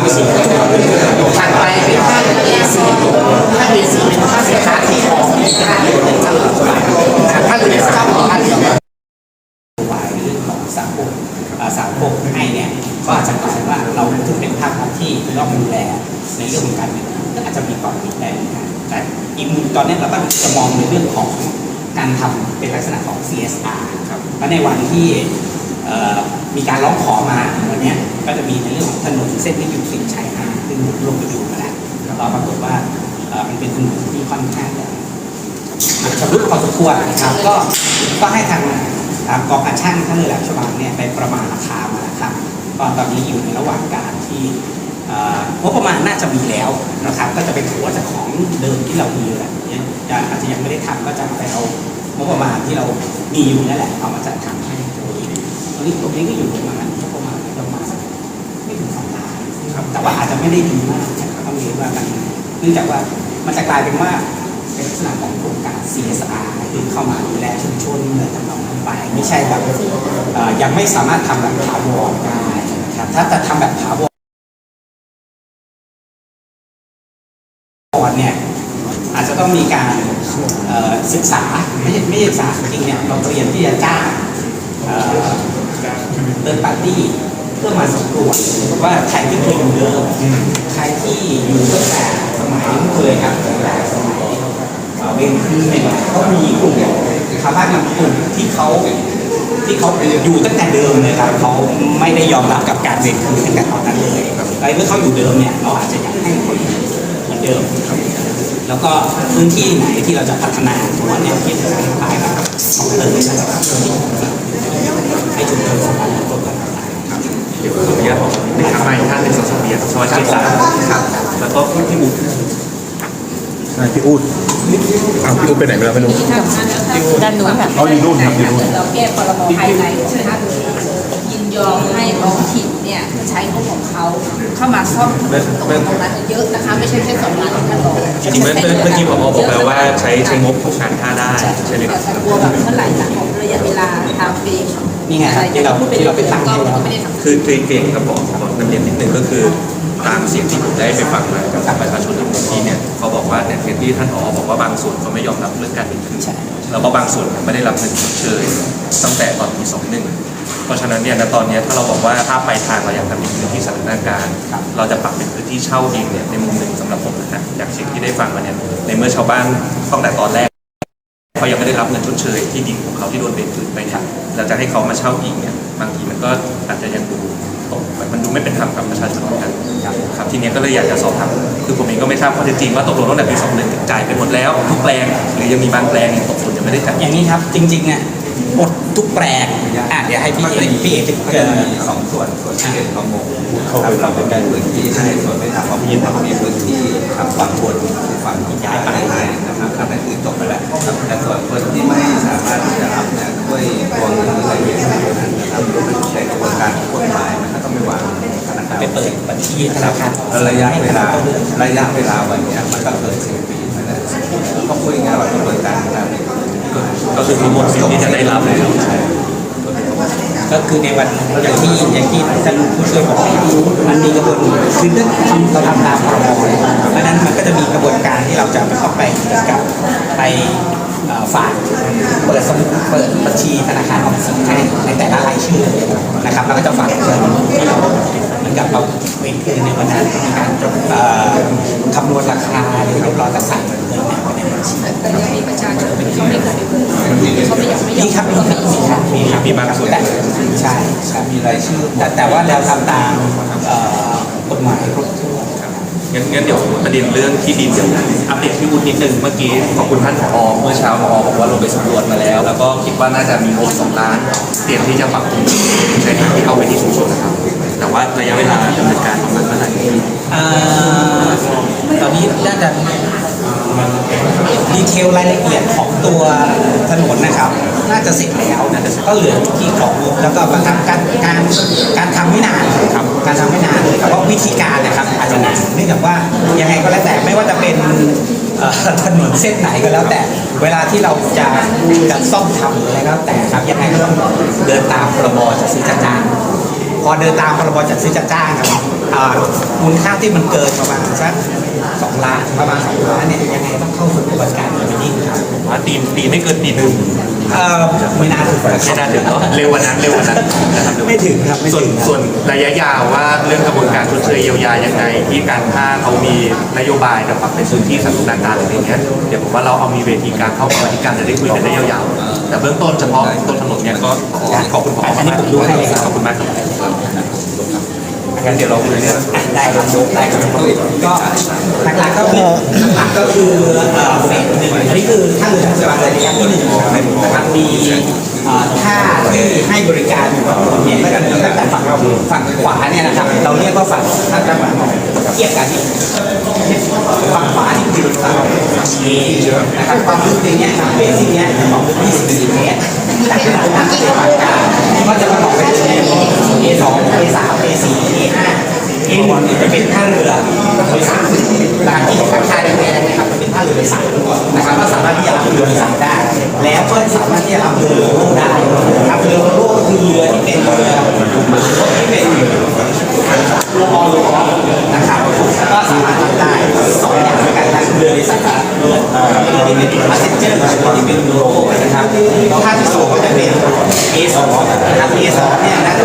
ามสิบถัดไปเป็นท่าเอซีท่าเอซีเป็นท่าสินค้าที่ของท่าเดียวกันท่าเรือเข้าของท่าเดียวกันวายหรือของสามปกสังคมให้เนี่ยก็อาจจะหมายว่าเราถึงเป็นภาคที่ต้องดูแลในเรื่องของการเงินก็อาจจะมีความผิดได้เหมืกแต่อีกมุมตอนนี้เราต้องจะมองในเรื่องของการทำเป็นลักษณะของ CSR ครับและในวันที่มีการร้องขอมา นเนี้ยก็จะมีในเรื่องของถนนเส้นที่อยู่ติดชายหาดซึ่งลงไปดูมาแล้วเราปรากฏว่าเอ่อมันเป็นถนนที่ค่อนข้างจะชำรุดพอสมควรนะครับก็ก็ให้ทางทางกองการช่างท่านเลยแหละฉบับเนี่ยไปประมาณราคามานะครับก็ตอนนี้อยู่ในระหว่างการที่เอ่องบประมาณน่าจะมีแล้วนะครับ ก็จะเป็นหัวจากของเดิมที่เรามีอยู่แหละเนี่ยจะอาจจะยังไม่ได้ทำก็จะไปเอางบประมาณที่เรามีอยู่นั่นแหละเอามาจัดทำให้ตรงนี้ตรงนี้ตรงนี้ก็อยู่ประมาณ ครับ แต่ว่าอาจจะไม่ได้ดีมากนะครับต้องเรียนว่ากันเนื่องจากว่ามันจะกลายเป็นว่าเป็นลักษณะของโครงการ CSR ที่เข้ามาดูแลชุมชนอะไรทำนองนั้นไปไม่ใช่แบบเอ่อยังไม่สามารถทำแบบถาวรได้นะครับถ้าจะทำแบบถาวรเนี่ยอาจจะต้องมีการศึกษาไม่ใช่ไม่ใช่ศึกษาจริงเนี่ยเราเรียมที่จะจ้างเติร์ดปาร์ตี้ เพื่อมาสำรวจว่าใครที่เคยอยู่เดิมใครที่อยู่ตั้งแต่สมัยเคยครับตั้งแต่สมัยเอ่อเวรคืนเนี่ยเขามีกลุ่มชาวบ้านบางกลุ่มที่เขาที่เขาอยู่ตั้งแต่เดิมเลยครับเขาไม่ได้ยอมรับกับการเวรคืนตั้งแต่ตอนนั้นเลยไอ้เมื่อเขาอยู่เดิมเนี่ยเราอาจจะอยากให้คนเหมือนเดิมแล้วก็พื้นที่ไหนที่เราจะพัฒนาตัวแนวคิดทางไปนะครับของเติมนะครับให้ชุมชนสาม ดี๋ยวขออนุญาตบอกในคำใหม่ท่านเป็นสสเบียสวัสดีครับ แล้วก็พี่บุตรใช่พี่อูดอ้าวพี่อูดไปไหนไปแล้วไม่รู้ด้านนู้นค่ะเอาอยู่นู่นครับอยู่นู่นเราแก้พรบภายในนะคะยินยอมให้ท้องถิ่นเนี่ยใช้งบของเขาเข้ามาซ่อมตรงตรงนั้นเยอะนะคะไม่ใช่แค่สองล้านท่านบอกจริงๆเมื่อเมื่อกี้ผมบอกแล้วว่าใช้ใช้งบของการท่าได้ใช่ไหมครับแต่กลัวแบบเมื่อไหร่หลังของระยะเวลาทางเฟรม นี่ไงครับที่เราที่เราไปตั้งก็ให้แล้วไม่ได้ทำคือคือเก่งครับบอกขอนำเรียนนิดนึงก็คือตามเสียงที่ผมได้ไปฟังมากับประชาชนในพื้นที่เนี่ยเขาบอกว่าเนี่ยที่ท่านผอบอกว่าบางส่วนเขาไม่ยอมรับเรื่องการเป็นคืนใช่แล้วก็บางส่วนไม่ได้รับเงินชดเชยตั้งแต่ตอนปี21เพราะฉะนั้นเนี่ยณตอนเนี้ยถ้าเราบอกว่าถ้าไปทางเราอยากทำเป็นพื้นที่สาธารณการเราจะปรับเป็นพื้นที่เช่าเองเนี่ยในมุมหนึ่งสำหรับผมนะฮะจากสิ่งที่ได้ฟังมาเนี่ยในเมื่อชาวบ้านตั้งแต่ตอนแรก เขายังไม่ได้รับเงินชดเชยที่ดินของเขาที่โดนเบนคืนไปเนี่ยเราจะให้เขามาเช่าอีกเนี่ยบางทีมันก็อาจจะยังดูตกมันดูไม่เป็นธรรมกับประชาชนเหมือนกันครับทีเนี้ยก็เลยอยากจะสอบถามคือผมเองก็ไม่ทราบข้อเท็จจริงว่าตกลงตั้งแต่ปี21จ่ายไปหมดแล้วทุกแปลงหรือยังมีบางแปลงยังตกหล่นยังไม่ได้จ่ายอย่างนี้ครับจริงๆอะหมดทุกแปลงอะเดี๋ยวให้พี่เอกพี่เอกจะก็เอ่จะอมีสองส่วนส่วนที่เป็นประมงครับเราเป็นการพื้นที่ให้ส่วนไม่ทำประมงเรามีพื้นที่ครับฝั่งบนคือฝั่งที่ย้ายไปให้นะครับอันนั้นคือจบ ไปเปิดบัญชีธนาคารระยะเวลาระยะเวลาวันนี้มันก็เกินสิบปีไปแล้วก็คุยงานว่ากระบวนการทางๆก็คือทั้งหมดสิ่งที่จะได้รับแล้วก็คือในวันอย่างที่อย่างที่ท่านผู้ช่วยบอกมันมีกระบวนคือเรื่องเราทำตามพรบ ในวันนั้นมีการเอ่อคำนวณราคาเรียบร้อยก็ใส่เงินเนี่ยไปในบัญชีแต่ยังมีประชาชนเขาไม่เคยไปเปิดเขาไม่อยากไม่ยอมีมครับมีครับมีครับมีครับมีบางส่วนแต่ใช่ใช่มีรายชื่อ แต่แต่ว่าเราทำตามเอ่อกฎหมายครบถ้วนงั้นงั้นเดี๋ยวประเด็นเรื่องที่ดินเดี๋ยวอัปเดตที่วุฒินิดนึงเมื่อกี้ขอบคุณท่านผอเมื่อเช้าผอบอกว่าลงไปสำรวจมาแล้ว แล้วก็คิดว่าน่าจะมีงบสองล้าน เตรียมที่จะปรับปรุงใช้ทางที่เข้าไปที่ชุมชนนะครับ แต่ว่าระยะเวลาดำเนินการประมาณเท่าไหร่ เอ่อตอนนี้น่าจะดีเทล รายละเอียดของตัวถนนนะครับ น่าจะเสร็จแล้วนะก็เหลือที่ของงบแล้วก็การการการการทำไม่นานครับการทำไม่นานแต่ว่าวิธีการนะครับอาจจะนานเนื่องจากว่ายังไงก็แล้วแต่ไม่ว่าจะเป็นถนนเส้นไหนก็แล้วแต่เวลาที่เราจะจะซ่อมทำอะไรก็แล้วแต่ครับยังไงก็ต้องเดินตามพรบจัดซื้อจัดจ้างพอเดินตามพรบจัดซื้อจัดจ้างครับมูลค่าที่มันเกินประมาณสัก ล้านประมาณสองล้านเนี่ยยังไงต้องเข้าสู่กระบวนการบิดดิ้งครับผมว่าตีตีไม่เกินตีหนึ่งเอ่อไม่น่าถึงไม่น่าถึงเนาะเร็วกว่านั้นเร็วกว่านั้นนะครับเร็วกว่านั้นไม่ถึงครับไม่ส่วนถึงครับ ส่วนระยะยาวว่าเรื่องกระบวนการชดเชยเยียวยายังไงที่การท่าเขามีนโยบายจะปรับเป็นพื้นที่สันทนาการอะไรเงี้ยเดี๋ยวผมว่าเราเอามีเวทีการเข้ามาที่การจะได้คุยกันได้ยาวๆแต่เบื้องต้นเฉพาะต้นถนนเนี่ยก็ขอขอบคุณผออันนี้มากผมดูให้เลยครับ ขอบคุณมากครับ งั้นเดี๋ยวเราคุยเรื่องได้ครับได้ครับก็หลักๆก็คือหลักๆก็คือเฟสหนึ่งอันนี้คือท่าเรือสบายระยะที่หนึ่งนะครับมีท่าที่ให้บริการอยู่กับผมเนี่ยตั้งแต่ตั้งแต่ฝั่งฝั่งขวาเนี่ยนะครับเราเรียกว่าฝั่งท่าตะวันออกเทียบกันที่ฝั่งขวา นี่คือฝั่งเอนะครับความลึกในเนี้ยครับเบสิกเนี้ยความลึก24เมตรจากขนาดนั้นเป็นฝั่งกางก็จะประกอบไปด้วย A2 A3 A4 A5 A1 เนี่ยจะเป็นท่าเรือโดยสารนะครับที่ข้างชายแดนนะครับจะเป็นท่าเรือโดยสารนะครับก็สามารถที่จะรับเรือโดยสารได้ แล้วก็สามารถที่จะรับเรือโลโก้ได้ครับเรือโลโก้ก็คือเรือที่เป็นเรือที่เป็น กับเรือที่เป็นโลโก้นะครับท่าที่สองก็จะเป็น A2 นะครับ A2 เนี่ยน่าจะ